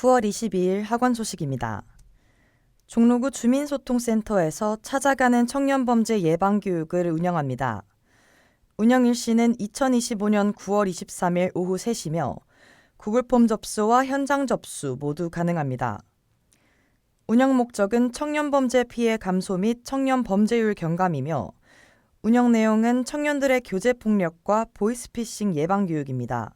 9월 22일 학원 소식입니다. 종로구 주민소통센터에서 찾아가는 청년범죄 예방교육을 운영합니다. 운영 일시는 2025년 9월 23일 오후 3시며 구글폼 접수와 현장 접수 모두 가능합니다. 운영 목적은 청년범죄 피해 감소 및 청년 범죄율 경감이며 운영 내용은 청년들의 교제 폭력과 보이스피싱 예방 교육입니다.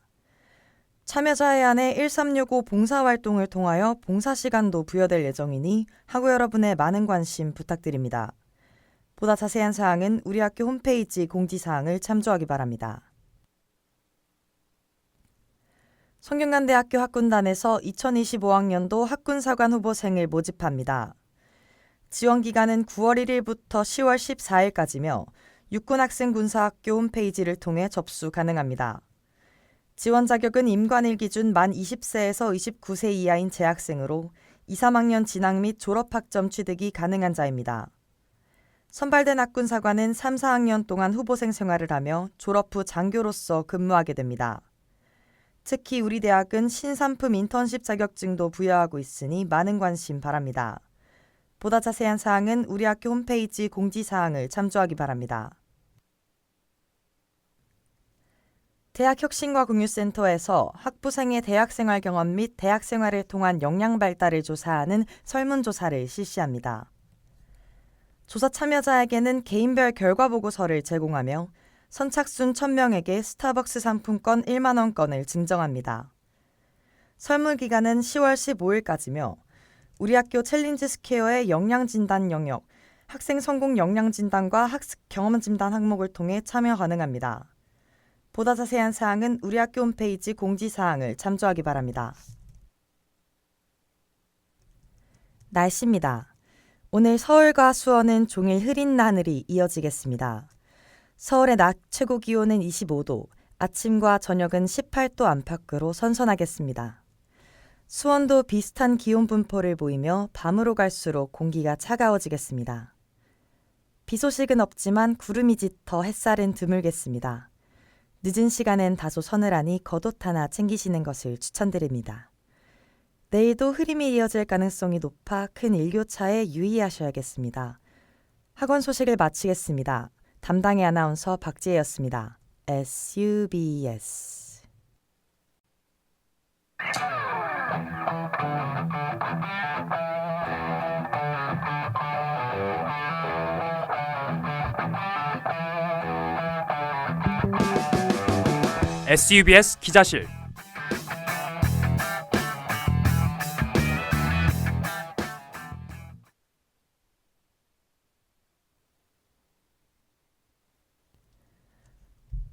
참여자에 한해 1365 봉사활동을 통하여 봉사시간도 부여될 예정이니 학우 여러분의 많은 관심 부탁드립니다. 보다 자세한 사항은 우리 학교 홈페이지 공지사항을 참조하기 바랍니다. 성균관대학교 학군단에서 2025학년도 학군사관 후보생을 모집합니다. 지원 기간은 9월 1일부터 10월 14일까지며 육군학생군사학교 홈페이지를 통해 접수 가능합니다. 지원 자격은 임관일 기준 만 20세에서 29세 이하인 재학생으로 2, 3학년 진학 및 졸업학점 취득이 가능한 자입니다. 선발된 학군사관은 3, 4학년 동안 후보생 생활을 하며 졸업 후 장교로서 근무하게 됩니다. 특히 우리 대학은 신산품 인턴십 자격증도 부여하고 있으니 많은 관심 바랍니다. 보다 자세한 사항은 우리 학교 홈페이지 공지사항을 참조하기 바랍니다. 대학혁신과 공유센터에서 학부생의 대학생활 경험 및 대학생활을 통한 역량 발달을 조사하는 설문조사를 실시합니다. 조사 참여자에게는 개인별 결과 보고서를 제공하며 선착순 1000명에게 스타벅스 상품권 1만 원권을 증정합니다. 설문 기간은 10월 15일까지며 우리 학교 챌린지 스퀘어의 역량 진단 영역, 학생 성공 역량 진단과 학습 경험 진단 항목을 통해 참여 가능합니다. 보다 자세한 사항은 우리 학교 홈페이지 공지사항을 참조하기 바랍니다. 날씨입니다. 오늘 서울과 수원은 종일 흐린 하늘이 이어지겠습니다. 서울의 낮 최고 기온은 25도, 아침과 저녁은 18도 안팎으로 선선하겠습니다. 수원도 비슷한 기온 분포를 보이며 밤으로 갈수록 공기가 차가워지겠습니다. 비 소식은 없지만 구름이 짙어 햇살은 드물겠습니다. 늦은 시간엔 다소 서늘하니 겉옷 하나 챙기시는 것을 추천드립니다. 내일도 흐림이 이어질 가능성이 높아 큰 일교차에 유의하셔야겠습니다. 학원 소식을 마치겠습니다. 담당의 아나운서 박지혜였습니다. SUBS SUBS 기자실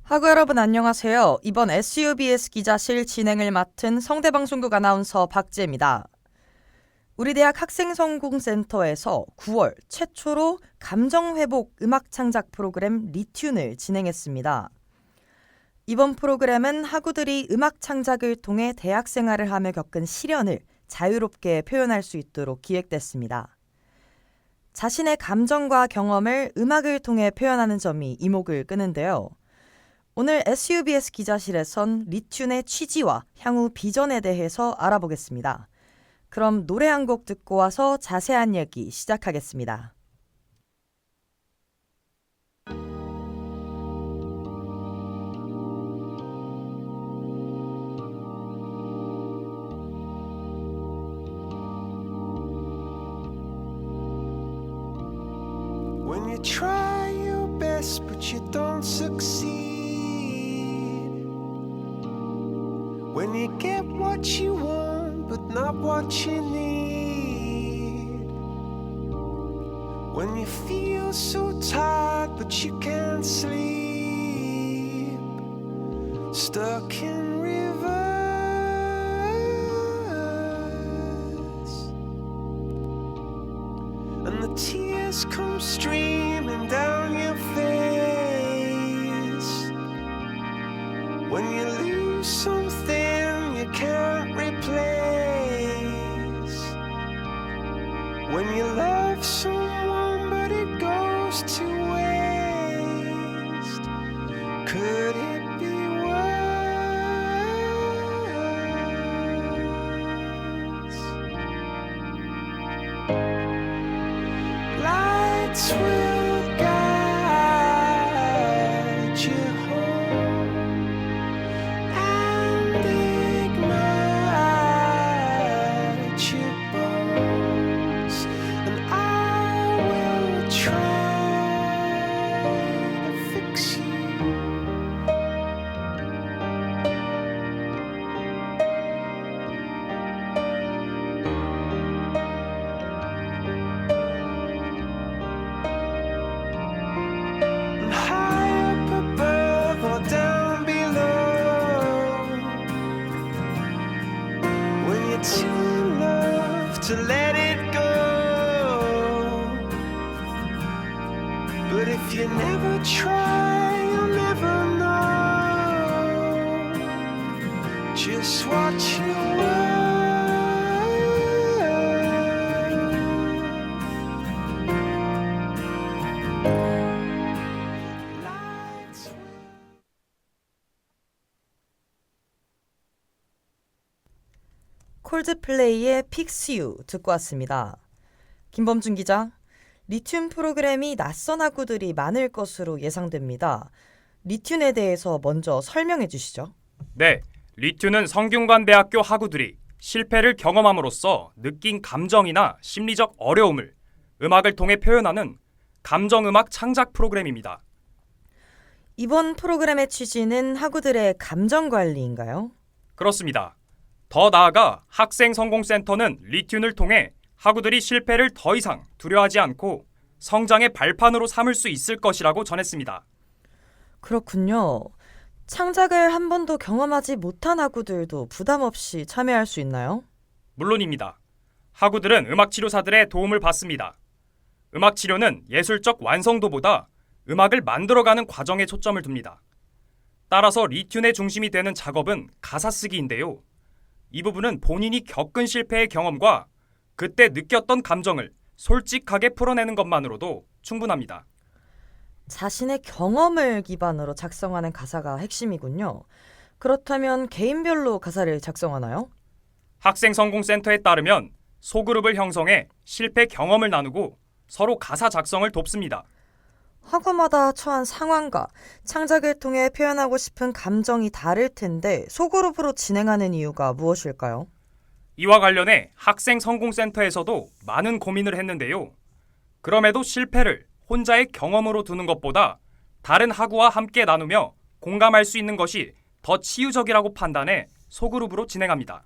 학우 여러분 안녕하세요. 이번 SUBS 기자실 진행을 맡은 성대방송국 아나운서 박지혜입니다. 우리 대학 학생성공센터에서 9월 최초로 감정회복 음악 창작 프로그램 리튠을 진행했습니다. 이번 프로그램은 학우들이 음악 창작을 통해 대학 생활을 하며 겪은 시련을 자유롭게 표현할 수 있도록 기획됐습니다. 자신의 감정과 경험을 음악을 통해 표현하는 점이 이목을 끄는데요. 오늘 SUBS 기자실에선 리튠의 취지와 향후 비전에 대해서 알아보겠습니다. 그럼 노래 한 곡 듣고 와서 자세한 얘기 시작하겠습니다. When you try your best but you don't succeed. When you get what you want but not what you need. When you feel so tired but you can't sleep. Stuck in when you 콜드플레이의 픽스 유 듣고 왔습니다. 김범준 기자, 리튬 프로그램이 낯선 학우들이 많을 것으로 예상됩니다. 리튬에 대해서 먼저 설명해 주시죠. 네, 리튜는 성균관대학교 학우들이 실패를 경험함으로써 느낀 감정이나 심리적 어려움을 음악을 통해 표현하는 감정음악 창작 프로그램입니다. 이번 프로그램의 취지는 학우들의 감정 관리인가요? 그렇습니다. 더 나아가 학생 성공센터는 리튠을 통해 학우들이 실패를 더 이상 두려워하지 않고 성장의 발판으로 삼을 수 있을 것이라고 전했습니다. 그렇군요. 창작을 한 번도 경험하지 못한 학우들도 부담 없이 참여할 수 있나요? 물론입니다. 학우들은 음악 치료사들의 도움을 받습니다. 음악 치료는 예술적 완성도보다 음악을 만들어가는 과정에 초점을 둡니다. 따라서 리튠의 중심이 되는 작업은 가사 쓰기인데요. 이 부분은 본인이 겪은 실패의 경험과 그때 느꼈던 감정을 솔직하게 풀어내는 것만으로도 충분합니다. 자신의 경험을 기반으로 작성하는 가사가 핵심이군요. 그렇다면 개인별로 가사를 작성하나요? 학생 성공센터에 따르면 소그룹을 형성해 실패 경험을 나누고 서로 가사 작성을 돕습니다. 학우마다 처한 상황과 창작을 통해 표현하고 싶은 감정이 다를 텐데 소그룹으로 진행하는 이유가 무엇일까요? 이와 관련해 학생 성공센터에서도 많은 고민을 했는데요. 그럼에도 실패를 혼자의 경험으로 두는 것보다 다른 학우와 함께 나누며 공감할 수 있는 것이 더 치유적이라고 판단해 소그룹으로 진행합니다.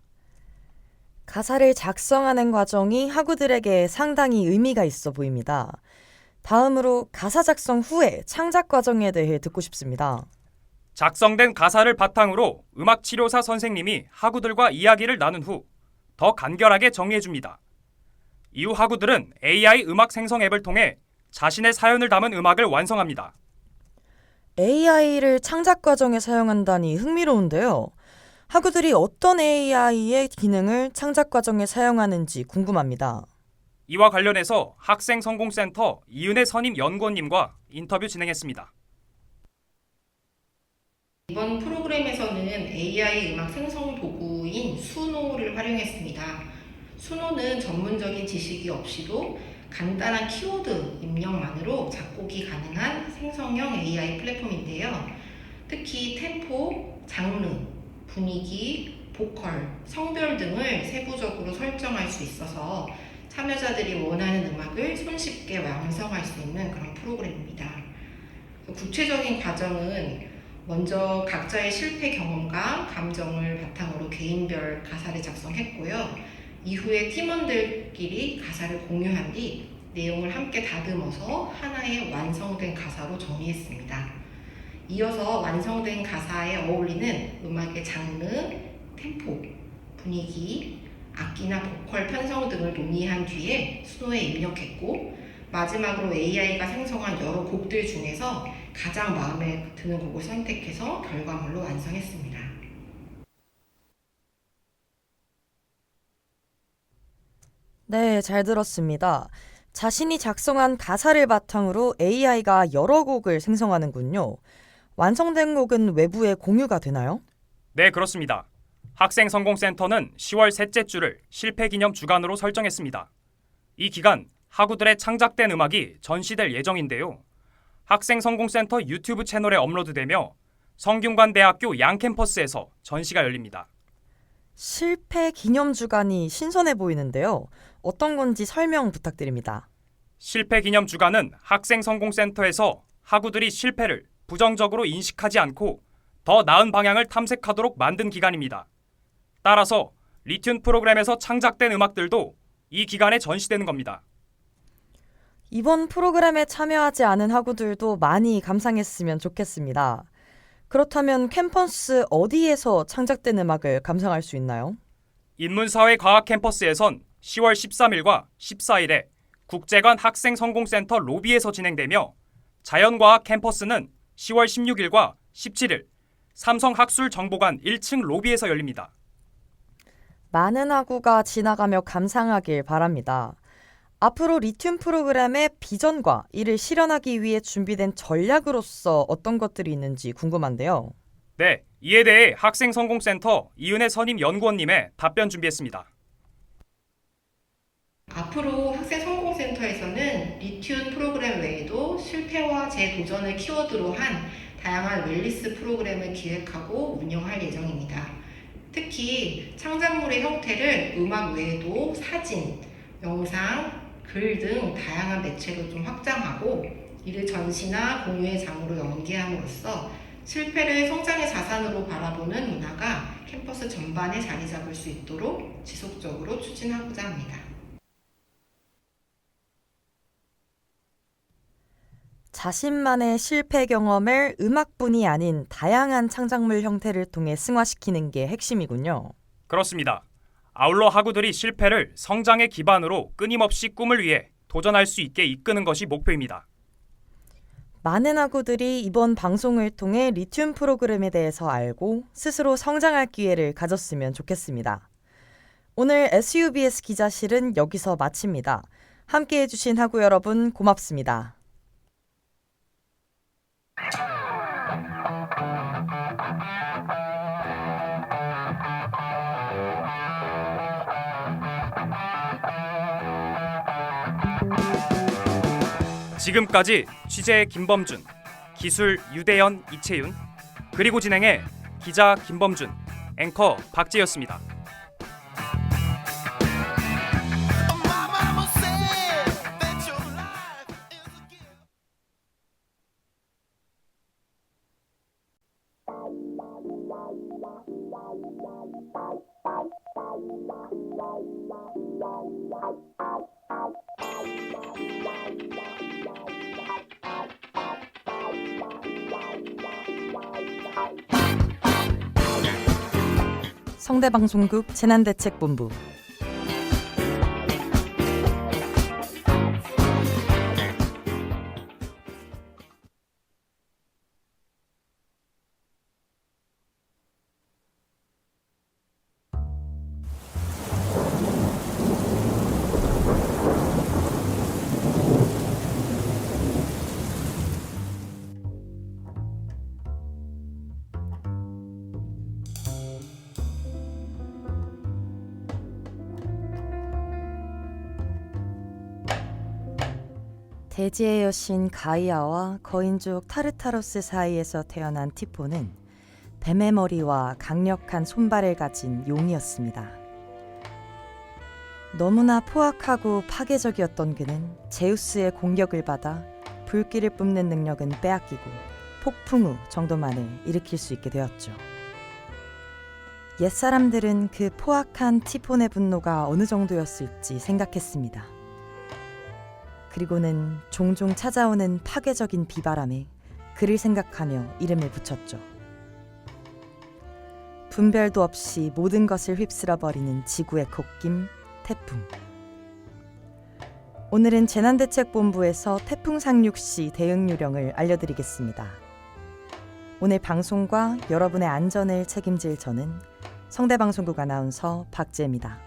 가사를 작성하는 과정이 학우들에게 상당히 의미가 있어 보입니다. 다음으로 가사 작성 후에 창작 과정에 대해 듣고 싶습니다. 작성된 가사를 바탕으로 음악 치료사 선생님이 학우들과 이야기를 나눈 후 더 간결하게 정리해 줍니다. 이후 학우들은 AI 음악 생성 앱을 통해 자신의 사연을 담은 음악을 완성합니다. AI를 창작 과정에 사용한다니 흥미로운데요. 학우들이 어떤 AI의 기능을 창작 과정에 사용하는지 궁금합니다. 이와 관련해서 학생 성공센터 이은혜 선임 연구원님과 인터뷰 진행했습니다. 이번 프로그램에서는 AI 음악 생성 도구인 수노를 활용했습니다. 수노는 전문적인 지식이 없이도 간단한 키워드 입력만으로 작곡이 가능한 생성형 AI 플랫폼인데요. 특히 템포, 장르, 분위기, 보컬, 성별 등을 세부적으로 설정할 수 있어서 참여자들이 원하는 음악을 손쉽게 완성할 수 있는 그런 프로그램입니다. 구체적인 과정은 먼저 각자의 실패 경험과 감정을 바탕으로 개인별 가사를 작성했고요. 이후에 팀원들끼리 가사를 공유한 뒤 내용을 함께 다듬어서 하나의 완성된 가사로 정리했습니다. 이어서 완성된 가사에 어울리는 음악의 장르, 템포, 분위기, 악기나 보컬 편성 등을 논의한 뒤에 수노에 입력했고 마지막으로 AI가 생성한 여러 곡들 중에서 가장 마음에 드는 곡을 선택해서 결과물로 완성했습니다. 네, 잘 들었습니다. 자신이 작성한 가사를 바탕으로 AI가 여러 곡을 생성하는군요. 완성된 곡은 외부에 공유가 되나요? 네, 그렇습니다. 학생 성공센터는 10월 셋째 주를 실패 기념 주간으로 설정했습니다. 이 기간 학우들의 창작된 음악이 전시될 예정인데요. 학생 성공센터 유튜브 채널에 업로드되며 성균관대학교 양캠퍼스에서 전시가 열립니다. 실패 기념 주간이 신선해 보이는데요. 어떤 건지 설명 부탁드립니다. 실패 기념 주간은 학생 성공센터에서 학우들이 실패를 부정적으로 인식하지 않고 더 나은 방향을 탐색하도록 만든 기간입니다. 따라서 리튠 프로그램에서 창작된 음악들도 이 기간에 전시되는 겁니다. 이번 프로그램에 참여하지 않은 학우들도 많이 감상했으면 좋겠습니다. 그렇다면 캠퍼스 어디에서 창작된 음악을 감상할 수 있나요? 인문사회과학 캠퍼스에선 10월 13일과 14일에 국제관 학생 성공센터 로비에서 진행되며 자연과학 캠퍼스는 10월 16일과 17일 삼성학술정보관 1층 로비에서 열립니다. 많은 학우가 지나가며 감상하길 바랍니다. 앞으로 리튬 프로그램의 비전과 이를 실현하기 위해 준비된 전략으로서 어떤 것들이 있는지 궁금한데요. 네, 이에 대해 학생 성공센터 이은혜 선임 연구원님의 답변 준비했습니다. 앞으로 학생 성공센터에서는 리튠 프로그램 외에도 실패와 재도전을 키워드로 한 다양한 웰리스 프로그램을 기획하고 운영할 예정입니다. 특히 창작물의 형태를 음악 외에도 사진, 영상, 글 등 다양한 매체로 좀 확장하고 이를 전시나 공유의 장으로 연계함으로써 실패를 성장의 자산으로 바라보는 문화가 캠퍼스 전반에 자리 잡을 수 있도록 지속적으로 추진하고자 합니다. 자신만의 실패 경험을 음악뿐이 아닌 다양한 창작물 형태를 통해 승화시키는 게 핵심이군요. 그렇습니다. 아울러 학우들이 실패를 성장의 기반으로 끊임없이 꿈을 위해 도전할 수 있게 이끄는 것이 목표입니다. 많은 학우들이 이번 방송을 통해 리튬 프로그램에 대해서 알고 스스로 성장할 기회를 가졌으면 좋겠습니다. 오늘 SUBS 기자실은 여기서 마칩니다. 함께 해주신 학우 여러분 고맙습니다. 지금까지 취재 김범준, 기술 유대현, 이채윤, 그리고 진행해 기자 김범준, 앵커 박재였습니다. 성대방송국 재난대책본부 대지의 여신 가이아와 거인족 타르타로스 사이에서 태어난 티포는 뱀의 머리와 강력한 손발을 가진 용이었습니다. 너무나 포악하고 파괴적이었던 그는 제우스의 공격을 받아 불길을 뿜는 능력은 빼앗기고 폭풍 우 정도만을 일으킬 수 있게 되었죠. 옛사람들은 그 포악한 티폰의 분노가 어느 정도였을지 생각했습니다. 그리고는 종종 찾아오는 파괴적인 비바람에 그를 생각하며 이름을 붙였죠. 분별도 없이 모든 것을 휩쓸어 버리는 지구의 곡김 태풍. 오늘은 재난대책본부에서 태풍 상륙 시 대응 요령을 알려드리겠습니다. 오늘 방송과 여러분의 안전을 책임질 저는 성대방송국 아나운서 박재입니다.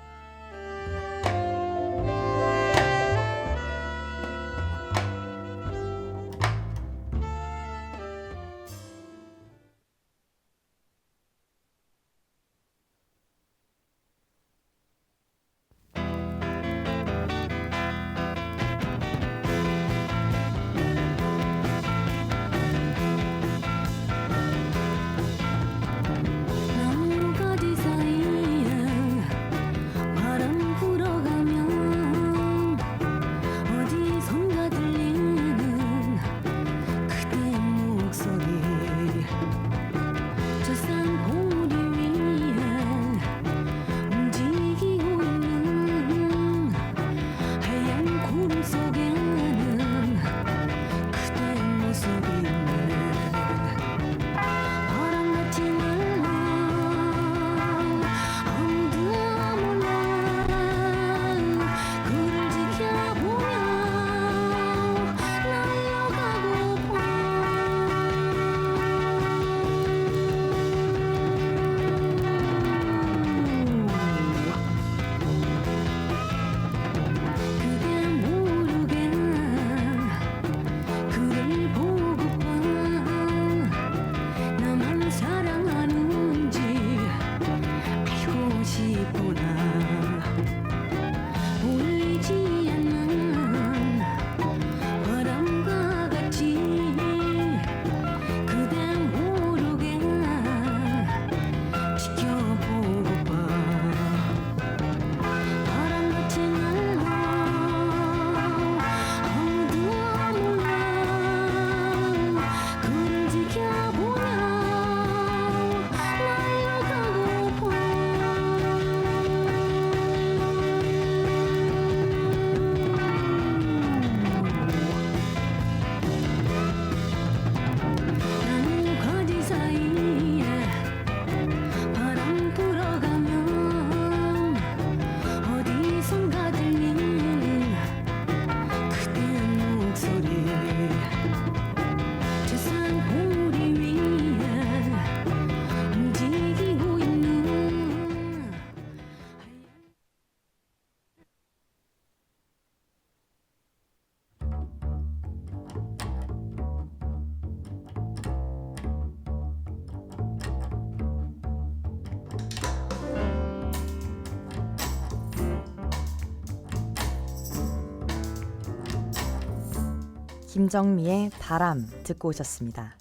김정미의 바람 듣고 오셨습니다.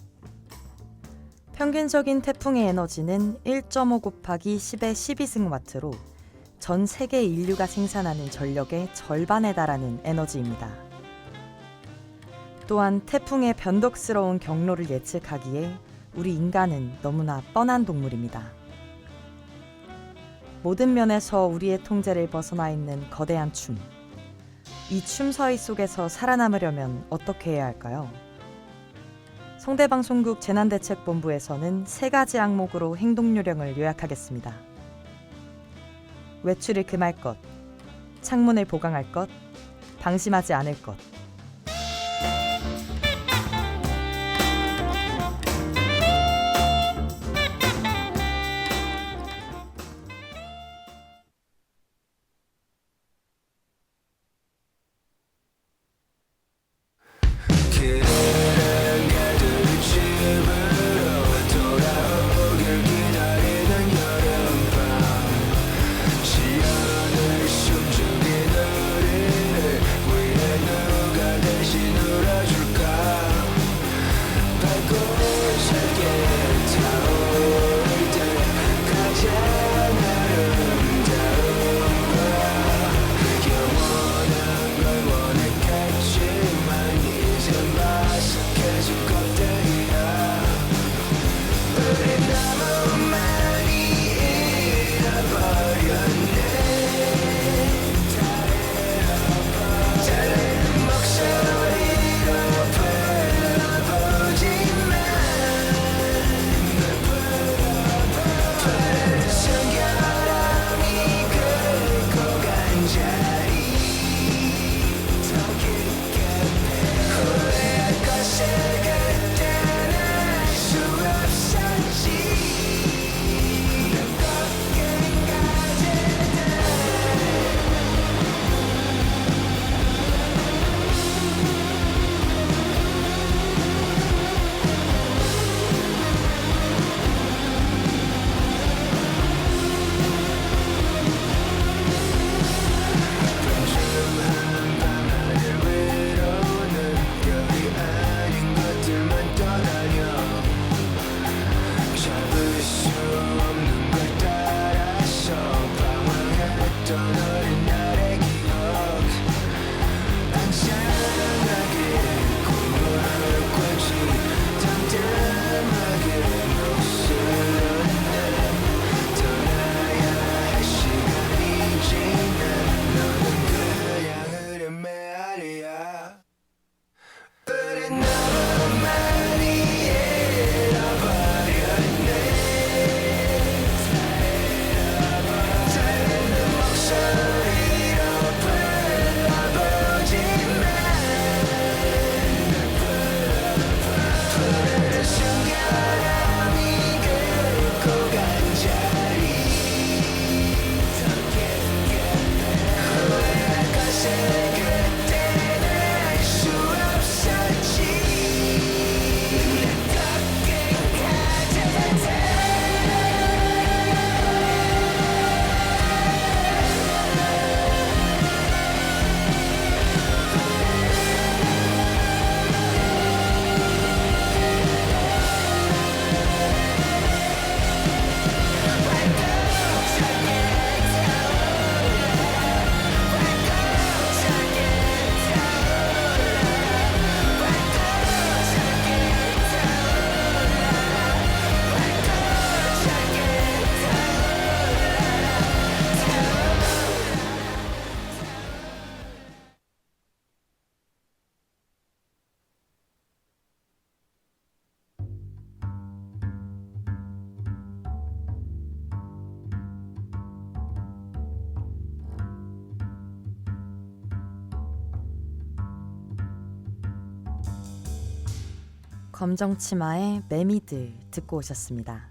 평균적인 태풍의 에너지는 1.5 곱하기 10의 12승와트로 전 세계 인류가 생산하는 전력의 절반에 달하는 에너지입니다. 또한 태풍의 변덕스러운 경로를 예측하기에 우리 인간은 너무나 뻔한 동물입니다. 모든 면에서 우리의 통제를 벗어나 있는 거대한 춤. 이 춤서희 속에서 살아남으려면 어떻게 해야 할까요? 성대방송국 재난대책본부에서는 세 가지 항목으로 행동 요령을 요약하겠습니다. 외출을 금할 것, 창문을 보강할 것, 방심하지 않을 것. 검정치마의 매미들 듣고 오셨습니다.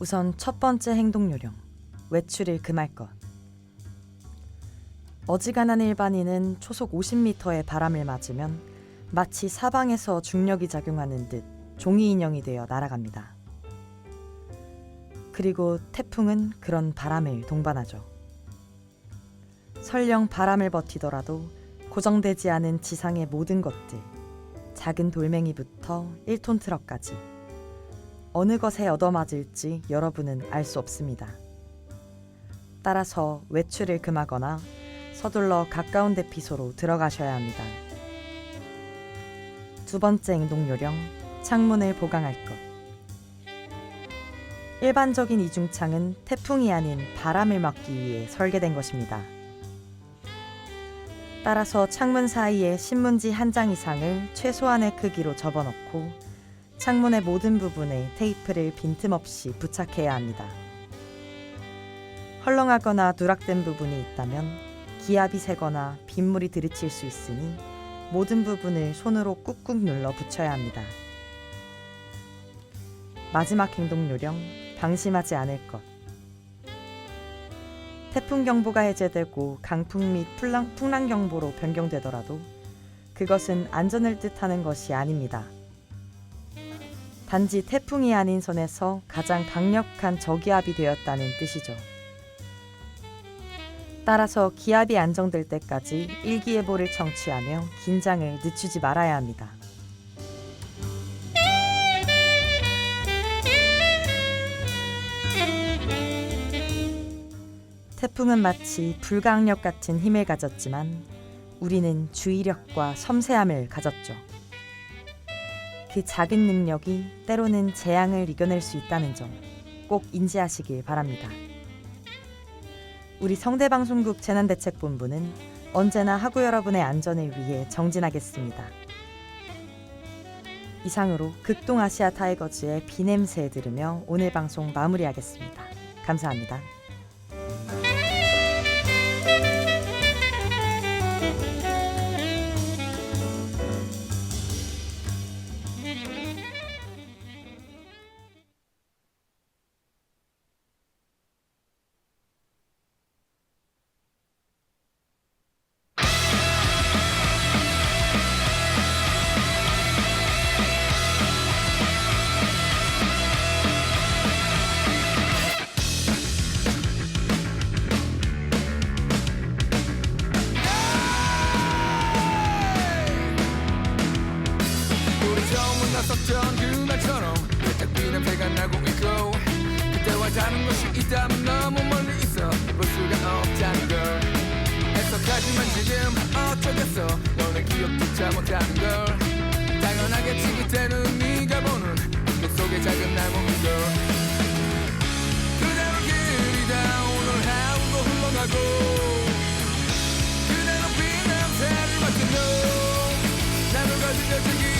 우선 첫 번째 행동 요령. 외출을 금할 것. 어지간한 일반인은 초속 50m의 바람을 맞으면 마치 사방에서 중력이 작용하는 듯 종이 인형이 되어 날아갑니다. 그리고 태풍은 그런 바람을 동반하죠. 설령 바람을 버티더라도 고정되지 않은 지상의 모든 것들, 작은 돌멩이부터 1톤 트럭까지 어느 것에 얻어맞을지 여러분은 알 수 없습니다. 따라서 외출을 금하거나 서둘러 가까운 대피소로 들어가셔야 합니다. 두 번째 행동 요령, 창문을 보강할 것. 일반적인 이중창은 태풍이 아닌 바람을 막기 위해 설계된 것입니다. 따라서 창문 사이에 신문지 한 장 이상을 최소한의 크기로 접어넣고 창문의 모든 부분에 테이프를 빈틈없이 부착해야 합니다. 헐렁하거나 누락된 부분이 있다면 기압이 세거나 빗물이 들이칠 수 있으니 모든 부분을 손으로 꾹꾹 눌러 붙여야 합니다. 마지막 행동 요령, 방심하지 않을 것. 태풍 경보가 해제되고 강풍 및 풍랑, 풍랑 경보로 변경되더라도 그것은 안전을 뜻하는 것이 아닙니다. 단지 태풍이 아닌 선에서 가장 강력한 저기압이 되었다는 뜻이죠. 따라서 기압이 안정될 때까지 일기예보를 청취하며 긴장을 늦추지 말아야 합니다. 태풍은 마치 불가항력 같은 힘을 가졌지만 우리는 주의력과 섬세함을 가졌죠. 그 작은 능력이 때로는 재앙을 이겨낼 수 있다는 점 꼭 인지하시길 바랍니다. 우리 성대방송국 재난대책본부는 언제나 하구 여러분의 안전을 위해 정진하겠습니다. 이상으로 극동아시아 타이거즈의 비냄새 들으며 오늘 방송 마무리하겠습니다. 감사합니다. 만났었던 그날처럼 살짝 비냄새가 나고 있고 그때와 다른 것이 있다면 너무 멀리 있어 볼 수가 없다는 걸 해석하지만 지금 어쩌겠어 너네 기억조차 못하는 걸 당연하겠지 그때는 네가 보는 그 속에 작은 나무인 걸 그대로 길이 다 오늘 하루도 흘러가고 그대로 비냄새를 맡은 너 나를 가지려주기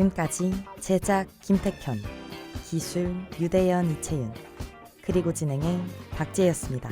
지금까지 제작 김택현, 기술 유대연 이채윤, 그리고 진행의 박재였습니다.